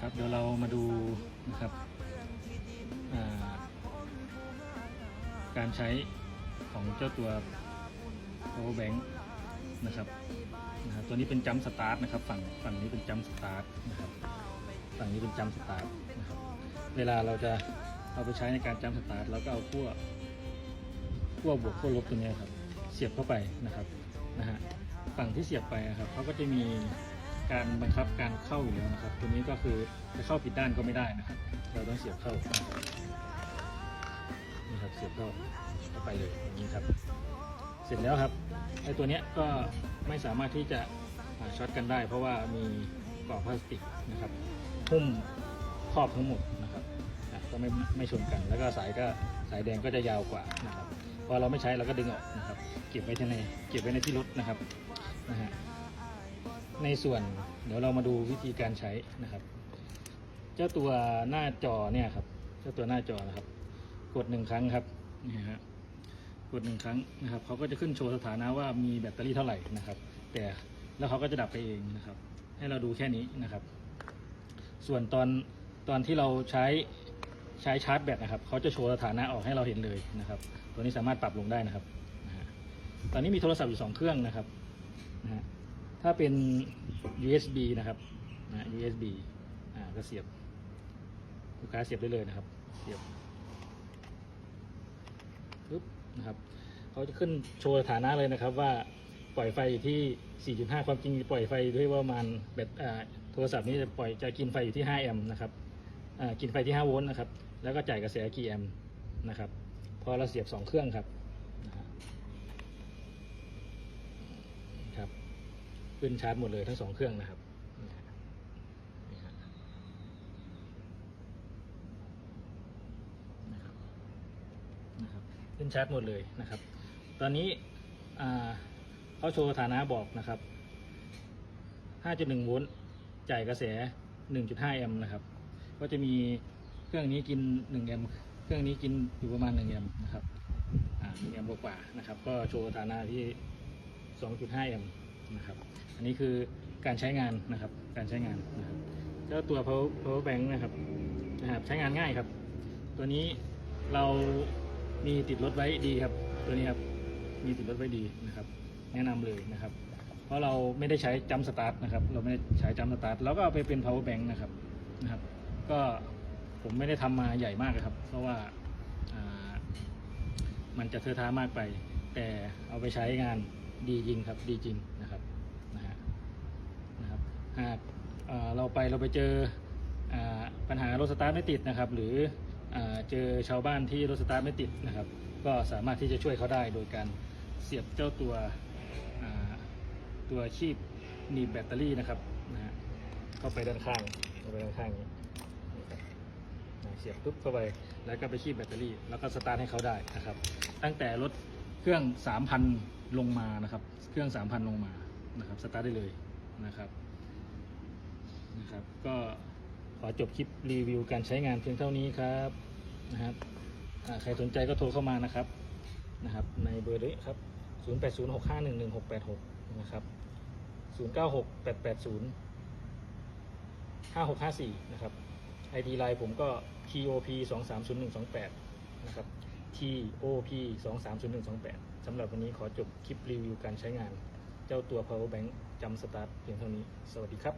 ครับเดี๋ยวเรามาดูนะครับการใช้ของเจ้าตัว power bank นะครับนะบตัวนี้เป็นจัมสตาร์ทนะครับฝั่งฝั่งนี้เป็นจัมสตาร์ทนะครับฝั่งนี้เป็นจัมสตาร์ทนะครับเวลาเราจะเอาไปใช้ในการจัมสตาร์ทเราก็เอาขั้วขั้วบวกขั้วลบตัวนี้ครับเสียบเข้าไปนะครับนะฮะฝั่งที่เสียบไปอะครับเขาก็จะมี การบังคับการเข้าอยู่แล้วนะครับ ตัวนี้ก็คือจะเข้าผิดด้านก็ไม่ได้นะครับ เราต้องเสียบเข้านะครับนี่ครับเสียบเข้าเข้าไปเลยอย่างนี้ครับ เสร็จแล้วครับไอ้ตัวเนี้ยก็ไม่สามารถที่จะช็อตกันได้ เพราะว่ามีกรอบพลาสติกนะครับหุ้มครอบทั้งหมดนะครับก็ไม่ไม่ชนกัน แล้วก็สายก็สายแดงก็จะยาวกว่านะครับพอเราไม่ใช้เราก็ดึงออกนะครับ เก็บไว้ที่ในเก็บไว้ในที่รถนะครับนะฮะ ในส่วนเดี๋ยวเรามาดูวิธีการใช้นะครับ เจ้าตัวหน้าจอเนี่ยครับ เจ้าตัวหน้าจอนะครับ กดหนึ่งครั้งครับนี่ฮะกดหนึ่งครั้งนะครับเขาก็จะขึ้นโชว์สถานะว่ามีแบตเตอรี่เท่าไหร่นะครับ แต่แล้วเขาก็จะดับไปเองนะครับ ให้เราดูแค่นี้นะครับ ส่วนตอนตอนที่เราใช้ใช้ชาร์จแบตนะครับเขาจะโชว์สถานะออกให้เราเห็นเลยนะครับ ตัวนี้สามารถปรับลงได้นะครับ ตอนนี้มีโทรศัพท์อยู่สองเครื่องนะครับนะฮะ ถ้าเป็น USB นะครับนะ USB อ่าก็เสียบ ลูกค้าเสียบได้เลยนะครับ เสียบปึ๊บนะครับเขาจะขึ้นโชว์สถานะเลยนะครับ ว่าปล่อยไฟอยู่ที่ 4.5 ความจริงปล่อยไฟด้วยว่าประมาณแบตอ่าโทรศัพท์นี้จะปล่อยจะกินไฟอยู่ที่ 5 แอมป์นะครับอ่ากินไฟที่ 5 โวลต์นะครับ แล้วก็จ่ายกระแสกี่แอมป์นะครับ พอเราเสียบ 2 เครื่องครับนะฮะครับ ขึ้นชาร์จหมดเลยทั้ง2เครื่องนะครับขึ้นชาร์จหมดเลยนะครับ ตอนนี้เขาโชว์ฐานะบอกนะครับ 5.1 โวลต์จ่ายกระแส 1.5 แอมป์นะครับ ก็จะมีเครื่องนี้กิน 1 แอมป์ เครื่องนี้กินอยู่ประมาณ 1 แอมป์นะครับอ่า1แอมป์กว่าๆนะครับ ก็โชว์ฐานะที่ 2.5 แอมป์ นะครับ อันนี้คือการใช้งานนะครับ การใช้งานนะครับเจ้าตัว power power bank นะครับนะครับ ใช้งานง่ายครับ ตัวนี้เรามีติดรถไว้ดีครับ ตัวนี้ครับมีติดรถไว้ดีนะครับ แนะนำเลยนะครับ เพราะเราไม่ได้ใช้จัมสตาร์ทนะครับ เราไม่ได้ใช้จัมสตาร์ทเราก็เอาไปเป็น power bank นะครับนะครับ ก็ผมไม่ได้ทำมาใหญ่มากครับ เพราะว่าอ่ามันจะเทอะท้ามากไป แต่เอาไปใช้งาน ดีจริงครับดีจริงนะครับนะฮะนะครับหากเราไปเราไปเจอปัญหารถสตาร์ทไม่ติดนะครับ หรือเจอชาวบ้านที่รถสตาร์ทไม่ติดนะครับ ก็สามารถที่จะช่วยเขาได้โดยการเสียบเจ้าตัวตัวชีพหนีบแบตเตอรี่นะครับนะฮะเข้าไปด้านข้างเข้าไปด้านข้างนี้เสียบปุ๊บเข้าไปแล้วก็ไปชีพแบตเตอรี่ แล้วก็สตาร์ทให้เขาได้นะครับ ตั้งแต่รถเครื่อง 3,000 ลงมานะครับ เครื่อง 3,000 ลงมานะครับสตาร์ทได้เลยนะครับนะครับ ก็ขอจบคลิปรีวิวการใช้งานเพียงเท่านี้ครับนะครับใครสนใจก็โทรเข้ามานะครับนะครับ ในเบอร์นี้ครับ 0806511686 นะครับ 096880 5654 นะครับ ID ไลน์ผมก็ TOP 230128 นะครับ ที่ OP 230128สำหรับวันนี้ขอจบคลิปรีวิวการใช้งาน เจ้าตัว power bank จำสตาร์ทเพียงเท่านี้ สวัสดีครับ